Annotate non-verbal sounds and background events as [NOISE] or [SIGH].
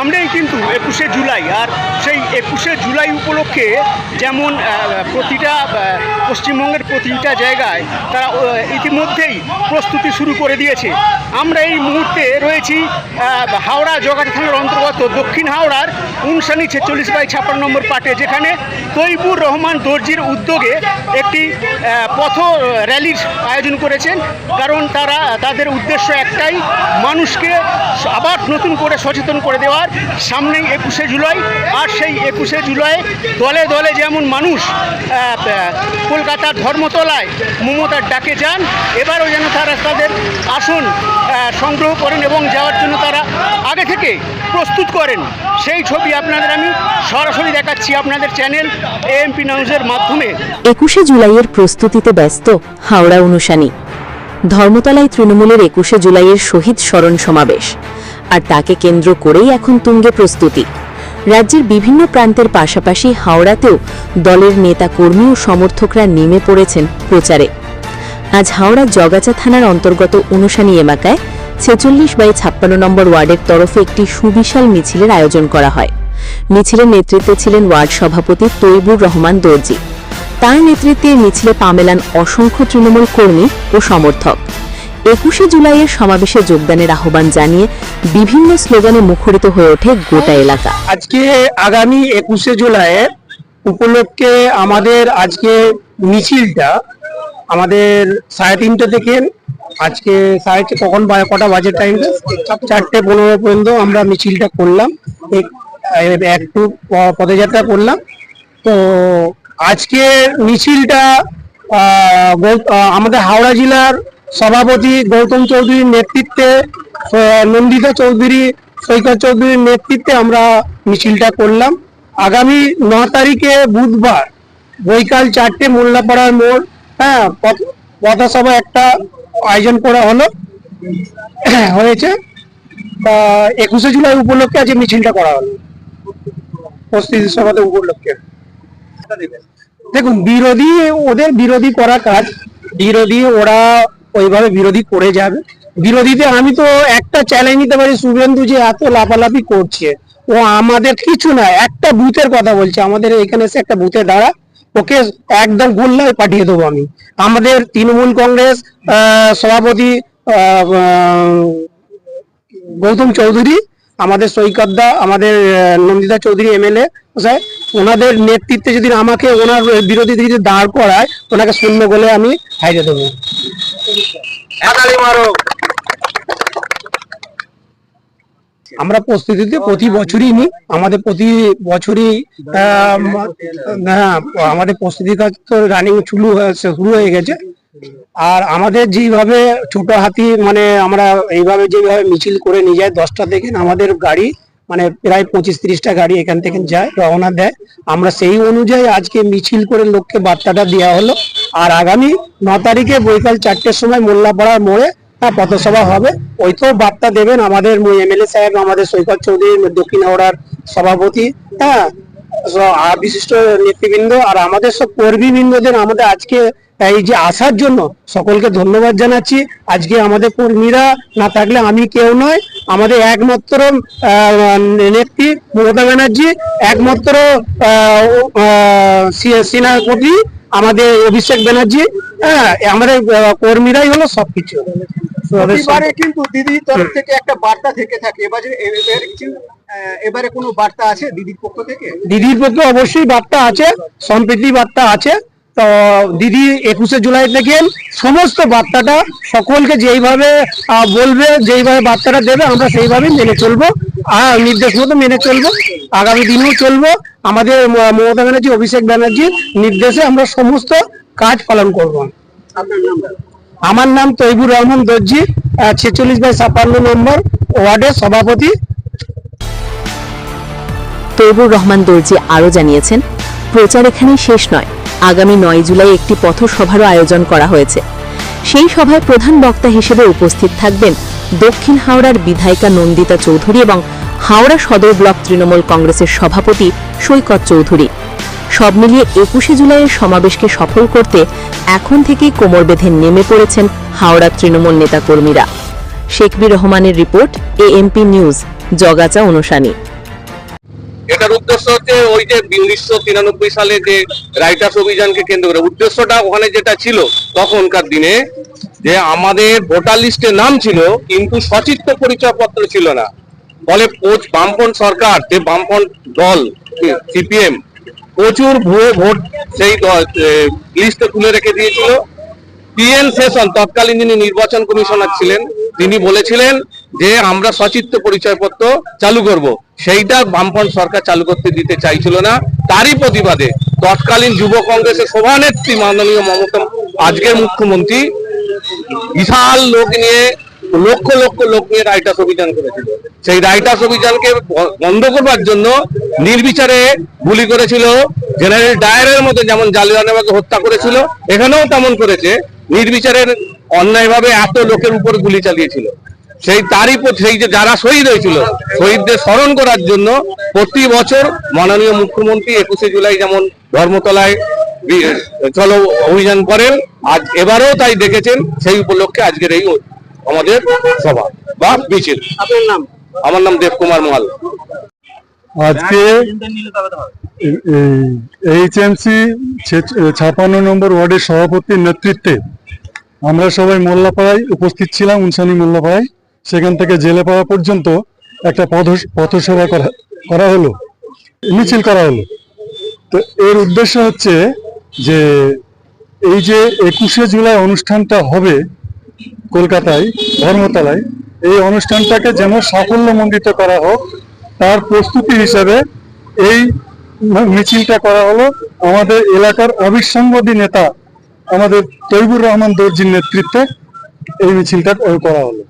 সামনেই কিন্তু একুশে জুলাই, আর সেই একুশে জুলাই উপলক্ষে যেমন প্রতিটা পশ্চিমবঙ্গের প্রতিটা জায়গায় তারা ইতিমধ্যেই প্রস্তুতি শুরু করে দিয়েছে। আমরা এই মুহূর্তে রয়েছি হাওড়া জগাতে থানার অন্তর্গত দক্ষিণ হাওড়ার উনসানি ছেচল্লিশ বাই ছাপ্পান্ন নম্বর পাটে, যেখানে তৈবুর রহমান দর্জির উদ্যোগে একটি পথ র্যালির আয়োজন করেছেন। কারণ তারা, তাদের উদ্দেশ্য একটাই, মানুষকে আবার নতুন করে সচেতন করে দেওয়ার। সামনেই একুশে জুলাই আর সেই একুশে জুলাই দলে দলে যেমন মানুষ কলকাতার ধর্মতলায় মমতার ডাকে যান, এবারও যেন তারা তাদের আসন সংগ্রহ করেন এবং যাওয়ার জন্য তারা আগে থেকে প্রস্তুত করেন। সেই ছবি আপনাদের আমি সরাসরি দেখাচ্ছি আপনাদের চ্যানেল এএমপি নিউজের মাধ্যমে। একুশে জুলাইয়ের প্রস্তুতিতে ব্যস্ত হাওড়া অনুসানী ধর্মতলায় তৃণমূলের একুশে জুলাইয়ের শহীদ স্মরণ সমাবেশ। আর তাকে কেন্দ্র করেই এখন তুঙ্গে প্রস্তুতি। রাজ্যের বিভিন্ন প্রান্তের পাশাপাশি হাওড়াতেও দলের নেতা কর্মী ও সমর্থকরা নেমে পড়েছেন প্রচারে। আজ হাওড়া জগাচা থানার অন্তর্গত অনুসানী এলাকায় ছেচল্লিশ বাই ছাপ্পান্ন নম্বর ওয়ার্ডের তরফে একটি সুবিশাল মিছিলের আয়োজন করা হয়। মিছিলের নেতৃত্বে ছিলেন ওয়ার্ড সভাপতি তৈবুর রহমান দর্জি। তার নেতৃত্বে মিছিলে পা মেলান অসংখ্য তৃণমূল কর্মী ও সমর্থক। একুশে জুলাইয়ের সমাবেশে যোগদানের আহ্বান জানিয়ে বিভিন্ন স্লোগানে মুখরিত হয়ে ওঠে গোটা এলাকা। আজকে আগামী একুশে জুলাই উপলক্ষে আমাদের আজকে মিছিলটা, আমাদের সাড়ে তিনটে থেকে, আজকে সাড়ে কখন কটা বাজে টাইম চারটে পনেরো পর্যন্ত আমরা মিছিলটা করলাম। একটু পদযাত্রা করলাম। তো আজকে মিছিলটা আমাদের হাওড়া জেলার সভাপতি গৌতম চৌধুরীর নেতৃত্বে নন্দিতা চৌধুরী সৈকত চৌধুরীর নেতৃত্বে আমরা মিছিলটা করলাম। আগামী ন তারিখে বুধবার বৈকাল চারটে মোল্লাপাড়ার মোড় হ্যাঁ পথ- পথসভা একটা আয়োজন করা হলো [CLEARS THROAT] হয়েছে। তা একুশে জুলাই উপলক্ষে আজকে মিছিলটা করা হলো। প্রস্তুতি সভাতে উপলক্ষে। দেখুন বিরোধী ওদের বিরোধী করা কাজ। বিরোধী ওরা ওইভাবে বিরোধী করে যাবে। বিরোধীতে আমি তো একটা চ্যালেঞ্জ নিতে পারি, শুভেন্দু যে এত লাফালাফি করছে, ও আমাদের কিছু না, একটা বুথের কথা বলছে, আমাদের এখানে এসে একটা বুথে দাঁড়া ওকে একদম গোল্লায় পাঠিয়ে দেবো আমি। আমাদের তৃণমূল কংগ্রেস সভাপতি গৌতম চৌধুরী আমাদের সৈকতদা আমাদের নন্দিতা চৌধুরী এমএলএ সাহেব ওনাদের নেতৃত্বে যদি আমাকে ওনার বিরোধী যদি দাঁড় করায় ওনাকে শূন্য বলে আমি হাইরে দেবো। আমরা প্রস্তুতিতে প্রতি বছরই নিই আমাদের প্রতি বছরই হ্যাঁ আমাদের প্রস্তুতি কাজ তো রানিং শুরু হয়ে গেছে। আর আমাদের যেইভাবে ছোট হাতি মানে আমরা এইভাবে যেভাবে মিছিল করে নিয়ে যায় দশটা থেকে আমাদের গাড়ি মানে প্রায় পঁচিশ তিরিশটা গাড়ি এখান থেকে যায় রওনা দেয়। আমরা সেই অনুযায়ী আজকে মিছিল করে লোককে বার্তাটা দেওয়া হলো। আর আগামী ন তারিখে বৈকাল চারটের সময় মোল্লাপাড়ার মোড়ে হ্যাঁ, পথসভা হবে। ওই তো বার্তা দেবেন আমাদের এমএলএ সাহেব আমাদের সৈকত চৌধুরী দক্ষিণ হাওড়ার সভাপতি হ্যাঁ বিশিষ্ট নেতৃবৃন্দ আর আমাদের সব কর্মীবৃন্দদের আমাদের আজকে এই যে আসার জন্য সকলকে ধন্যবাদ জানাচ্ছি। আজকে আমাদের কর্মীরা না থাকলে আমি কেউ নয় আমাদের একমাত্র নেত্রী মমতা ব্যানার্জি একমাত্র সেনাপতি আমাদের অভিষেক ব্যানার্জি হ্যাঁ আমাদের কর্মীরাই হলো সবকিছু। কিন্তু দিদির তরফ থেকে একটা বার্তা থেকে থাকে। এবারে এবারে এবারে কোনো বার্তা আছে দিদির পক্ষ থেকে? দিদির পক্ষে অবশ্যই বার্তা আছে সম্প্রীতি বার্তা আছে। তো দিদি একুশে জুলাই থেকে সমস্ত বার্তাটা সকলকে যেইভাবে আহ, বলবে যেইভাবে বার্তাটা দেবে আমরা সেইভাবে মেনে চলবো। আর নির্দেশ মতো মেনে চলবো। আগামী দিনেও চলবো। আমাদের মমতা ব্যানার্জি অভিষেক ব্যানার্জির নির্দেশে আমরা সমস্ত কাজ পালন করব। আমার নাম তৈবুর রহমান দর্জি ছেচল্লিশ বাই ছাপ্পান্ন নম্বর ওয়ার্ডের সভাপতি। তৈবুর রহমান দর্জি আরও জানিয়েছেন প্রচার এখানেই শেষ নয়। আগামী নয় জুলাই একটি পথসভারও আয়োজন করা হয়েছে। সেই সভায় প্রধান বক্তা হিসেবে উপস্থিত থাকবেন দক্ষিণ হাওড়ার বিধায়িকা নন্দিতা চৌধুরী এবং হাওড়া সদর ব্লক তৃণমূল কংগ্রেসের সভাপতি সৈকত চৌধুরী। সব মিলিয়ে একুশে জুলাইয়ের সমাবেশকে সফল করতে এখন থেকেই কোমর বেঁধে নেমে পড়েছেন হাওড়া তৃণমূল নেতাকর্মীরা। শেখবি রহমানের রিপোর্ট এএমপি নিউজ, জগাচা অনুসানী। এটার উদ্দেশ্য হচ্ছে ওই যে উনিশশো তিরানব্বই সালে যে রাইটার্স অভিযানকে কেন্দ্র করে, উদ্দেশ্যটা ওখানে যেটা ছিল তখনকার দিনে যে আমাদের ভোটার লিস্টে নাম ছিল, কিন্তু সচিত্র পরিচয়পত্র ছিল না। ফলে বামপন সরকার, যে বামপন দল, সিপিএম, প্রচুর ভুয়ো ভোট সেই লিস্টে তুলে রেখে দিয়েছিল। পিএন সেশন, তৎকালীন যিনি নির্বাচন কমিশনার ছিলেন, তিনি বলেছিলেন যে আমরা সচিত্র পরিচয়পত্র চালু করব, সেইটা বামফ্রন্ট সরকার চালু করতে দিতে চাইছিল না। তারই প্রতিবাদে তৎকালীন যুব কংগ্রেসের সভানেত্রী মাননীয় মমতা আজকের মুখ্যমন্ত্রী বিশাল লোক নিয়ে, লক্ষ লক্ষ লোক নিয়ে রাইটার্স অভিযান করেছিল। সেই রাইটার্স অভিযানকে বন্ধ করবার জন্য নির্বিচারে গুলি করেছিল, জেনারেল ডায়ারের মতো যেমন জালিয়ানবাগে হত্যা করেছিল, এখানেও তেমন করেছে। নির্বিচারের অন্যায়ভাবে এত লোকের উপর গুলি চালিয়েছিল। সেই তারই সেই যে যারা শহীদ হয়েছিল শহীদদের স্মরণ করার জন্য প্রতি বছর মাননীয় মুখ্যমন্ত্রী একুশে জুলাই যেমন ধর্মতলায় বি- চলো অভিযান করেন আজ এবারেও তাই দেখেছেন সেই উপলক্ষে আজকের এই আমাদের সভা বা মিছিল। আপনার নাম? আমার নাম দেবকুমার মাল আজকে এইচএমসি ছাপান্ন নম্বর ওয়ার্ডের সভাপতির নেতৃত্বে আমরা সবাই মোল্লাপাড়ায় উপস্থিত ছিলাম উনসানি মোল্লাপাড়ায়। সেখান থেকে জেলে পাওয়া পর্যন্ত একটা পথ পথসভা করা করা হলো। মিছিল করা হলো। তো এর উদ্দেশ্য হচ্ছে যে এই যে একুশে জুলাই অনুষ্ঠানটা হবে কলকাতায়, ধর্মতলায়, এই অনুষ্ঠানটাকে যেন সাফল্যমণ্ডিত করা হোক, তার প্রস্তুতি হিসাবে এই মিছিলটা করা হলো। আমাদের এলাকার অবিসংবাদী নেতা আমাদের তৈবুর রহমান দর্জির নেতৃত্বে এই মিছিলটা করা হলো।